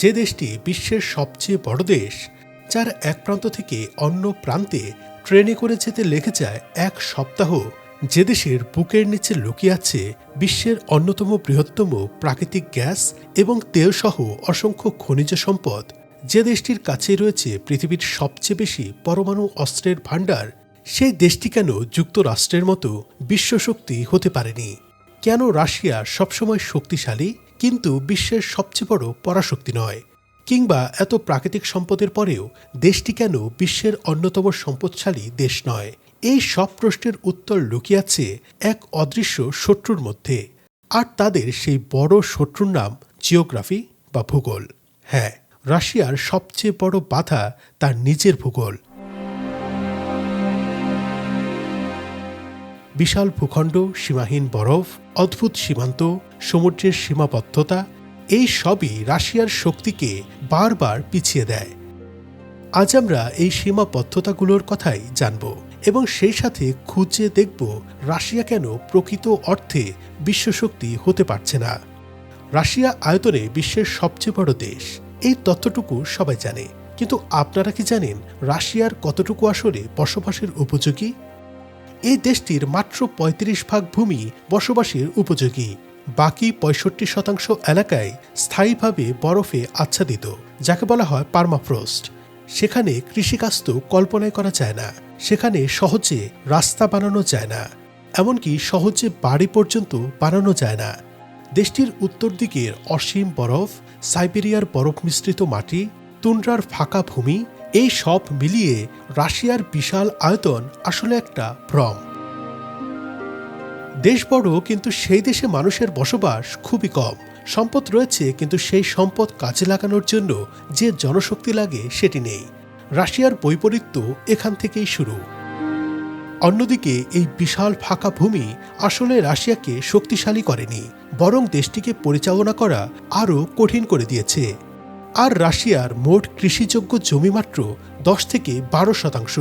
যে দেশটি বিশ্বের সবচেয়ে বড় দেশ, যার এক প্রান্ত থেকে অন্য প্রান্তে ট্রেনে করে যেতে লেগে যায় এক সপ্তাহ, যে দেশের বুকের নিচে লুকিয়ে আছে বিশ্বের অন্যতম বৃহত্তম প্রাকৃতিক গ্যাস এবং তেলসহ অসংখ্য খনিজ সম্পদ, যে দেশটির কাছে রয়েছে পৃথিবীর সবচেয়ে বেশি পরমাণু অস্ত্রের ভাণ্ডার, সেই দেশটি কেন যুক্তরাষ্ট্রের মতো বিশ্বশক্তি হতে পারেনি? কেন রাশিয়া সবসময় শক্তিশালী? কিন্তু বিশ্বের সবচেয়ে বড় পরাশক্তি নয়। কিংবা এত প্রাকৃতিক সম্পদের পরেও দেশটি কেন বিশ্বের অন্যতম সম্পদশালী দেশ নয়? এই সব প্রশ্নের উত্তর লুকিয়ে এক অদৃশ্য শত্রুর মধ্যে। আর তাদের সেই বড় শত্রুর নাম জিওগ্রাফি বা ভূগোল। হ্যাঁ রাশিয়ার সবচেয়ে বড় বাধা তার নিজের ভূগোল। বিশাল ভূখণ্ড, সীমাহীন বরফ, অদ্ভুত সীমান্ত সমুদ্রের সীমাবদ্ধতা, এই সবই রাশিয়ার শক্তিকে বারবার পিছিয়ে দেয়। আজ আমরা এই সীমাবদ্ধতাগুলোর কথাই জানব এবং সেই সাথে খুঁজে দেখব রাশিয়া কেন প্রকৃত অর্থে বিশ্বশক্তি হতে পারছে না। রাশিয়া আয়তনে বিশ্বের সবচেয়ে বড় দেশ, এই তথ্যটুকু সবাই জানে। কিন্তু আপনারা কি জানেন রাশিয়ার কতটুকু আসলে বসবাসের উপযোগী? এই দেশটির মাত্র ৩৫ ভাগ ভূমি বসবাসের উপযোগী। বাকি পঁয়ষট্টি শতাংশ এলাকায় স্থায়ীভাবে বরফে আচ্ছাদিত, যাকে বলা হয় পার্মাফ্রোস্ট। সেখানে কৃষিকাজ তো কল্পনাই করা যায় না। সেখানে সহজে রাস্তা বানানো যায় না। এমনকি সহজে বাড়ি পর্যন্ত বানানো যায় না। দেশটির উত্তর দিকের অসীম বরফ, সাইবেরিয়ার বরফ মিশ্রিত মাটি, তুন্ড্রার ফাঁকা ভূমি, এই সব মিলিয়ে রাশিয়ার বিশাল আয়তন আসলে একটা ভ্রম। দেশ বড় কিন্তু সেই দেশে মানুষের বসবাস খুবই কম। সম্পদ রয়েছে কিন্তু সেই সম্পদ কাজে লাগানোর জন্য যে জনশক্তি লাগে সেটি নেই। রাশিয়ার বৈপরীত্য এখান থেকেই শুরু। অন্যদিকে এই বিশাল ফাঁকা ভূমি আসলে রাশিয়াকে শক্তিশালী করেনি, বরং দেশটিকে পরিচালনা করা আরও কঠিন করে দিয়েছে। আর রাশিয়ার মোট কৃষিযোগ্য জমি মাত্র দশ থেকে বারো শতাংশ।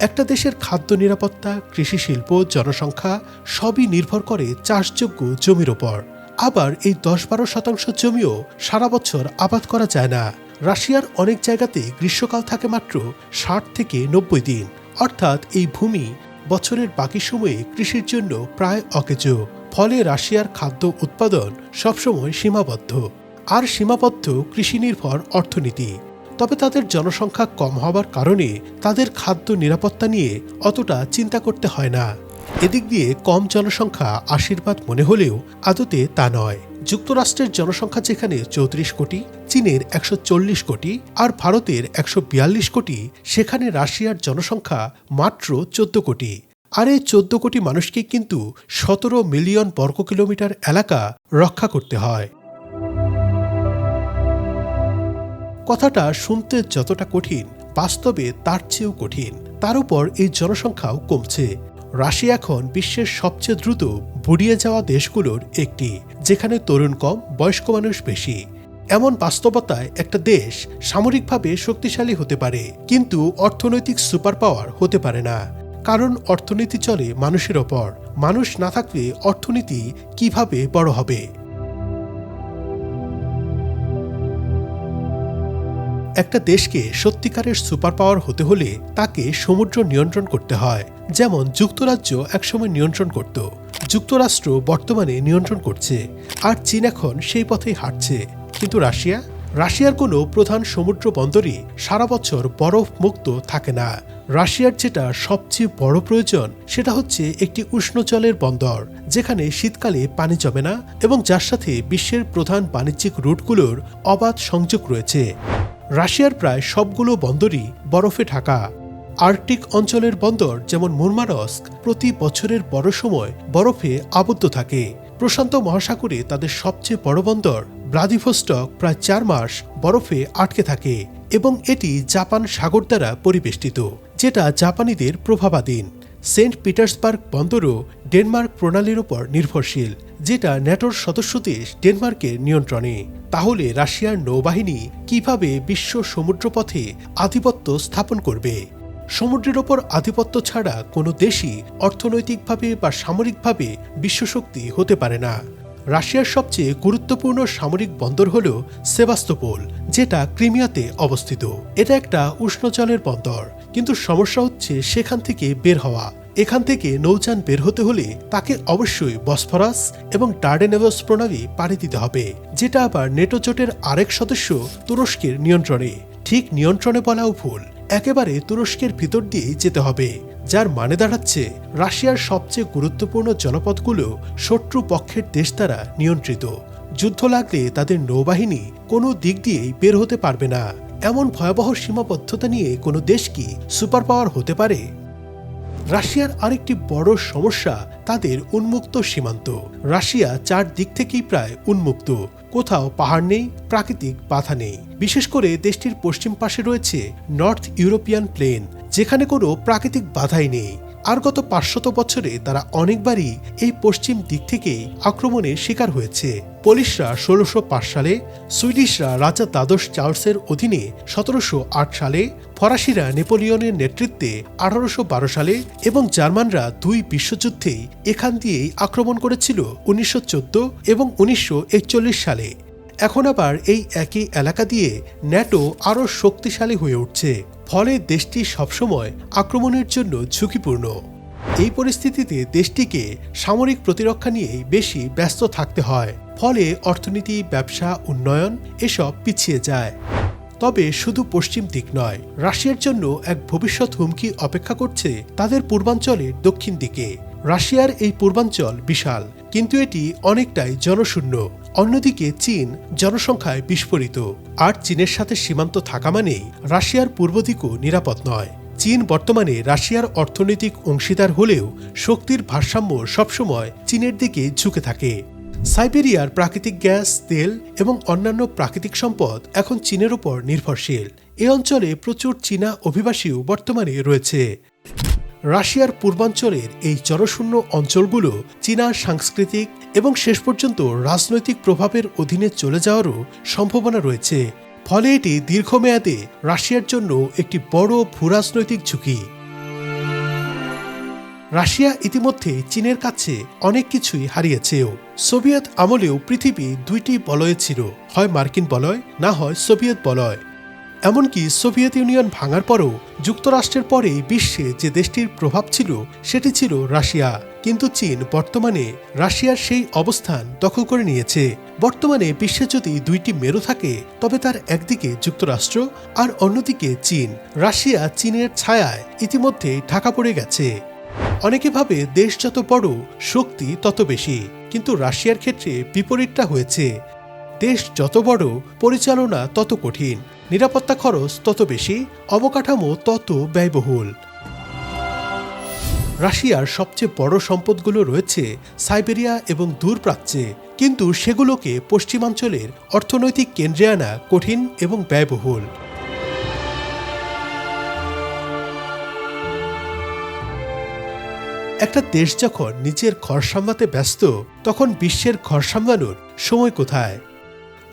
একটা দেশের খাদ্য নিরাপত্তা, কৃষি শিল্প, জনসংখ্যা সবই নির্ভর করে চাষযোগ্য জমির ওপর। আবার এই দশ বারো শতাংশ জমিও সারা বছর আবাদ করা যায় না। রাশিয়ার অনেক জায়গাতে গ্রীষ্মকাল থাকে মাত্র ষাট থেকে নব্বই দিন। অর্থাৎ এই ভূমি বছরের বাকি সময়ে কৃষির জন্য প্রায় অকেজ। ফলে রাশিয়ার খাদ্য উৎপাদন সবসময় সীমাবদ্ধ। আর সীমাবদ্ধ কৃষি নির্ভর অর্থনীতি। তবে তাদের জনসংখ্যা কম হওয়ার কারণে তাদের খাদ্য নিরাপত্তা নিয়ে অতটা চিন্তা করতে হয় না। এদিক দিয়ে কম জনসংখ্যা আশীর্বাদ মনে হলেও আদতে তা নয়। যুক্তরাষ্ট্রের জনসংখ্যা যেখানে চৌত্রিশ কোটি, চীনের একশো চল্লিশ কোটি আর ভারতের একশো বিয়াল্লিশ কোটি, সেখানে রাশিয়ার জনসংখ্যা মাত্র চোদ্দ কোটি। আর এই চোদ্দ কোটি মানুষকে কিন্তু সতেরো মিলিয়ন বর্গ কিলোমিটার এলাকা রক্ষা করতে হয়। কথাটা শুনতে যতটা কঠিন, বাস্তবে তার চেয়েও কঠিন। তার উপর এই জনসংখ্যাও কমছে। রাশিয়া এখন বিশ্বের সবচেয়ে দ্রুত বুড়িয়ে যাওয়া দেশগুলোর একটি, যেখানে তরুণ কম, বয়স্ক মানুষ বেশি। এমন বাস্তবতায় একটা দেশ সামরিকভাবে শক্তিশালী হতে পারে, কিন্তু অর্থনৈতিক সুপার পাওয়ার হতে পারে না। কারণ অর্থনীতি চলে মানুষের ওপর। মানুষ না থাকলে অর্থনীতি কীভাবে বড় হবে? একটা দেশকে সত্যিকারের সুপার পাওয়ার হতে হলে তাকে সমুদ্র নিয়ন্ত্রণ করতে হয়। যেমন যুক্তরাজ্য একসময় নিয়ন্ত্রণ করত। যুক্তরাষ্ট্র বর্তমানে নিয়ন্ত্রণ করছে। আর চীন এখন সেই পথেই হাঁটছে। কিন্তু রাশিয়া? রাশিয়ার কোনো প্রধান সমুদ্র বন্দরই সারা বছর বরফ মুক্ত থাকে না। রাশিয়ার যেটা সবচেয়ে বড় প্রয়োজন, সেটা হচ্ছে একটি উষ্ণ জলের বন্দর, যেখানে শীতকালে পানি জমে না এবং যার সাথে বিশ্বের প্রধান বাণিজ্যিক রুটগুলোর অবাধ সংযোগ রয়েছে। রাশিয়ার প্রায় সবগুলো বন্দরই বরফে ঢাকা। আর্কটিক অঞ্চলের বন্দর যেমন মুরমারস্ক প্রতি বছরের বড় সময় বরফে আবদ্ধ থাকে। প্রশান্ত মহাসাগরে তাদের সবচেয়ে বড় বন্দর ব্লাদিভোস্টক প্রায় চার মাস বরফে আটকে থাকে এবং এটি জাপান সাগর দ্বারা পরিবেষ্টিত, যেটা জাপানিদের প্রভাবাধীন। সেন্ট পিটার্সবার্গ বন্দরও ডেনমার্ক প্রণালীর ওপর নির্ভরশীল, যেটা ন্যাটোর সদস্য দেশ ডেনমার্কের নিয়ন্ত্রণে। তাহলে রাশিয়ার নৌবাহিনী কীভাবে বিশ্ব সমুদ্রপথে আধিপত্য স্থাপন করবে? সমুদ্রের ওপর আধিপত্য ছাড়া কোনো দেশই অর্থনৈতিকভাবে বা সামরিকভাবে বিশ্বশক্তি হতে পারে না। রাশিয়ার সবচেয়ে গুরুত্বপূর্ণ সামরিক বন্দর হল সেবাস্তোপোল, যেটা ক্রিমিয়াতে অবস্থিত। এটা একটা উষ্ণ জলের বন্দর, কিন্তু সমস্যা হচ্ছে সেখান থেকে বের হওয়া। এখান থেকে নৌযান বের হতে হলে তাকে অবশ্যই বসফরাস এবং ডার্ডেনেভস প্রণালী পাড়ি দিতে হবে, যেটা আবার নেটো জোটের আরেক সদস্য তুরস্কের নিয়ন্ত্রণে। ঠিক নিয়ন্ত্রণে বলাও ভুল। একেবারে তুরস্কের ভিতর দিয়েই যেতে হবে, যার মানে দাঁড়াচ্ছে রাশিয়ার সবচেয়ে গুরুত্বপূর্ণ জনপদগুলো শত্রু পক্ষের দেশ দ্বারা নিয়ন্ত্রিত। যুদ্ধ লাগলে তাদের নৌবাহিনী কোনো দিক দিয়েই বের হতে পারবে না। এমন ভয়াবহ সীমাবদ্ধতা নিয়ে কোনো দেশ কি সুপার পাওয়ার হতে পারে? রাশিয়ার আরেকটি বড় সমস্যা তাদের উন্মুক্ত সীমান্ত। রাশিয়া চার দিক থেকেই প্রায় উন্মুক্ত। কোথাও পাহাড় নেই, প্রাকৃতিক বাধা নেই। বিশেষ করে দেশটির পশ্চিম পাশে রয়েছে নর্থ ইউরোপিয়ান প্লেন যেখানে কোনো প্রাকৃতিক বাধাই নেই। আর গত পাঁচশত বছরে তারা অনেকবারই এই পশ্চিম দিক থেকেই আক্রমণের শিকার হয়েছে। পোলিশরা ষোলোশো সালে, সুইডিশরা রাজা দ্বাদশ চার্লসের অধীনে সতেরোশো আট সালে, ফরাসিরা নেপোলিয়নের নেতৃত্বে আঠারোশো বারো সালে এবং জার্মানরা দুই বিশ্বযুদ্ধেই এখান দিয়েই আক্রমণ করেছিল উনিশশো চোদ্দ এবং উনিশশো একচল্লিশ সালে। এখন আবার এই একই এলাকা দিয়ে ন্যাটো আরও শক্তিশালী হয়ে উঠছে। ফলে দেশটি সবসময় আক্রমণের জন্য ঝুঁকিপূর্ণ। এই পরিস্থিতিতে দেশটিকে সামরিক প্রতিরক্ষা নিয়েই বেশি ব্যস্ত থাকতে হয়, ফলে অর্থনীতি, ব্যবসা, উন্নয়ন এসব পিছিয়ে যায়। তবে শুধু পশ্চিম দিক নয়, রাশিয়ার জন্য এক ভবিষ্যৎ হুমকি অপেক্ষা করছে তাদের পূর্বাঞ্চলের দক্ষিণ দিকে। রাশিয়ার এই পূর্বাঞ্চল বিশাল কিন্তু এটি অনেকটাই জনশূন্য। অন্যদিকে চীন জনসংখ্যায় বিস্ফোরিত। আর চীনের সাথে সীমান্ত থাকা মানেই রাশিয়ার পূর্ব দিকও নিরাপদ নয়। চীন বর্তমানে রাশিয়ার অর্থনৈতিক অংশীদার হলেও শক্তির ভারসাম্য সবসময় চীনের দিকে ঝুঁকে থাকে। সাইবেরিয়ার প্রাকৃতিক গ্যাস, তেল এবং অন্যান্য প্রাকৃতিক সম্পদ এখন চীনের উপর নির্ভরশীল। এ অঞ্চলে প্রচুর চীনা অভিবাসীও বর্তমানে রয়েছে। রাশিয়ার পূর্বাঞ্চলের এই জনশূন্য অঞ্চলগুলো চীনা সাংস্কৃতিক এবং শেষ পর্যন্ত রাজনৈতিক প্রভাবের অধীনে চলে যাওয়ারও সম্ভাবনা রয়েছে। ফলে এটি দীর্ঘমেয়াদে রাশিয়ার জন্য একটি বড় ভূরাজনৈতিক ঝুঁকি। রাশিয়া ইতিমধ্যে চীনের কাছে অনেক কিছুই হারিয়েছেও। সোভিয়েত আমলেও পৃথিবী দুইটি বলয়ে ছিল, হয় মার্কিন বলয়, না হয় সোভিয়েত বলয়। এমনকি সোভিয়েত ইউনিয়ন ভাঙার পরও যুক্তরাষ্ট্রের পরে বিশ্বে যে দেশটির প্রভাব ছিল, সেটি ছিল রাশিয়া। কিন্তু চীন বর্তমানে রাশিয়ার সেই অবস্থান দখল করে নিয়েছে। বর্তমানে বিশ্বে যদি দুইটি মেরু থাকে, তবে তার একদিকে যুক্তরাষ্ট্র আর অন্যদিকে চীন। রাশিয়া চীনের ছায়ায় ইতিমধ্যে ঢাকা পড়ে গেছে। অনেকে ভাবে দেশ যত বড়, শক্তি তত বেশি। কিন্তু রাশিয়ার ক্ষেত্রে বিপরীতটা হয়েছে। দেশ যত বড়, পরিচালনা তত কঠিন। নিরাপত্তা খরচ তত বেশি, অবকাঠামো তত ব্যয়বহুল। রাশিয়ার সবচেয়ে বড় সম্পদগুলো রয়েছে সাইবেরিয়া এবং দূরপ্রাচ্যে, কিন্তু সেগুলোকে পশ্চিমাঞ্চলের অর্থনৈতিক কেন্দ্রে আনা কঠিন এবং ব্যয়বহুল। একটা দেশ যখন নিজের ঘর সামলাতে ব্যস্ত, তখন বিশ্বের ঘর সামলানোর সময় কোথায়?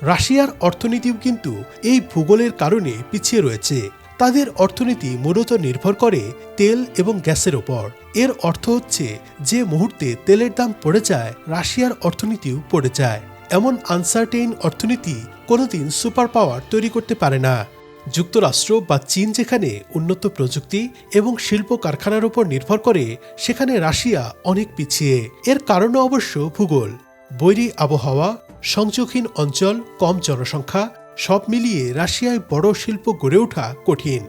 রাশিয়ার অর্থনীতিও কিন্তু এই ভূগোলের কারণে পিছিয়ে রয়েছে। তাদের অর্থনীতি মূলত নির্ভর করে তেল এবং গ্যাসের ওপর। এর অর্থ হচ্ছে যে মুহূর্তে তেলের দাম পড়ে যায়, রাশিয়ার অর্থনীতিও পড়ে যায়। এমন আনসার্টেইন অর্থনীতি কোনোদিন সুপার পাওয়ার তৈরি করতে পারে না। যুক্তরাষ্ট্র বা চীন যেখানে উন্নত প্রযুক্তি এবং শিল্প কারখানার উপর নির্ভর করে, সেখানে রাশিয়া অনেক পিছিয়ে। এর কারণও অবশ্য ভূগোল। বৈরী আবহাওয়া সংযোগহীন অঞ্চল, কম জনসংখ্যা, সব মিলিয়ে রাশিয়ায় বড় শিল্প গড়ে ওঠা কঠিন।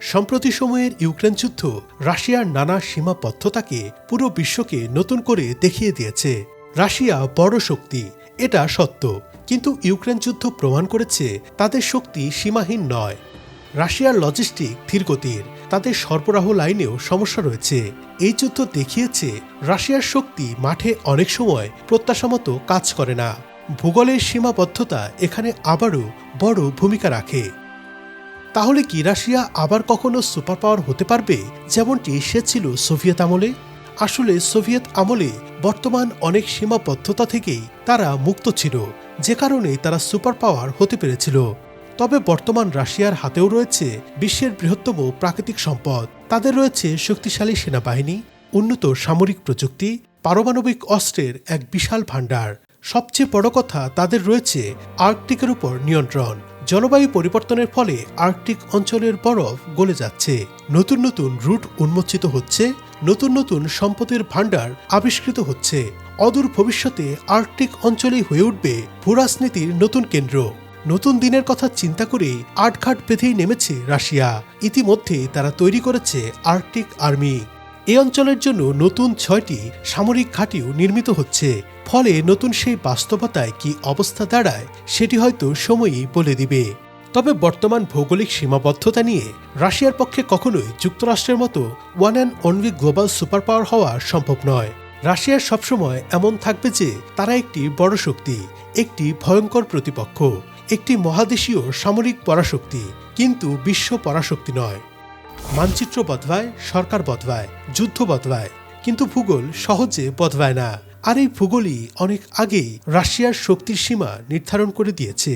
সম্প্রতি সময়ের ইউক্রেন যুদ্ধ, রাশিয়ার নানা সীমাবদ্ধতাকে পুরো বিশ্বকে নতুন করে দেখিয়ে দিয়েছে। রাশিয়া বড় শক্তি, এটা সত্য। কিন্তু ইউক্রেন যুদ্ধ প্রমাণ করেছে, তাদের শক্তি সীমাহীন নয়। রাশিয়ার লজিস্টিক ধীরগতির তাদের সরবরাহ লাইনেও সমস্যা রয়েছে। এই যুদ্ধ দেখিয়েছে রাশিয়ার শক্তি মাঠে অনেক সময় প্রত্যাশামতো কাজ করে না। ভূগোলের সীমাবদ্ধতা এখানে আবারও বড় ভূমিকা রাখে। তাহলে কি রাশিয়া আবার কখনো সুপার পাওয়ার হতে পারবে? যেমনটি সে ছিল সোভিয়েত আমলে? আসলে সোভিয়েত আমলে বর্তমান অনেক সীমাবদ্ধতা থেকেই তারা মুক্ত ছিল। যে কারণে তারা সুপার পাওয়ার হতে পেরেছিল। তবে বর্তমান রাশিয়ার হাতেও রয়েছে বিশ্বের বৃহত্তম প্রাকৃতিক সম্পদ। তাদের রয়েছে শক্তিশালী সেনাবাহিনী, উন্নত সামরিক প্রযুক্তি, পারমাণবিক অস্ত্রের এক বিশাল ভাণ্ডার। সবচেয়ে বড় কথা, তাদের রয়েছে আর্কটিকের উপর নিয়ন্ত্রণ। জলবায়ু পরিবর্তনের ফলে আর্কটিক অঞ্চলের বরফ গলে যাচ্ছে। নতুন নতুন রুট উন্মোচিত হচ্ছে, নতুন নতুন সম্পদের ভাণ্ডার আবিষ্কৃত হচ্ছে। অদূর ভবিষ্যতে আর্কটিক অঞ্চলেই হয়ে উঠবে ভূরাজনীতির নতুন কেন্দ্র। নতুন দিনের কথা চিন্তা করে আটঘাট বেঁধেই নেমেছে রাশিয়া। ইতিমধ্যে তারা তৈরি করেছে আর্কটিক আর্মি। এ অঞ্চলের জন্য নতুন ছয়টি সামরিক ঘাঁটিও নির্মিত হচ্ছে। ফলে নতুন সেই বাস্তবতায় কি অবস্থা দাঁড়ায়, সেটি হয়তো সময়ই বলে দিবে। তবে বর্তমান ভৌগোলিক সীমাবদ্ধতা নিয়ে রাশিয়ার পক্ষে কখনোই যুক্তরাষ্ট্রের মতো one and only global super power হওয়া সম্ভব নয়। রাশিয়ার সবসময় এমন থাকবে যে তারা একটি বড় শক্তি, একটি ভয়ঙ্কর প্রতিপক্ষ। একটি মহাদেশীয় সামরিক পরাশক্তি, কিন্তু বিশ্ব পরাশক্তি নয়। মানচিত্র বদলায়, সরকার বদলায়, যুদ্ধ বদলায়, কিন্তু ভূগোল সহজে বদলায় না। আর এই ভূগোলই অনেক আগেই রাশিয়ার শক্তির সীমা নির্ধারণ করে দিয়েছে।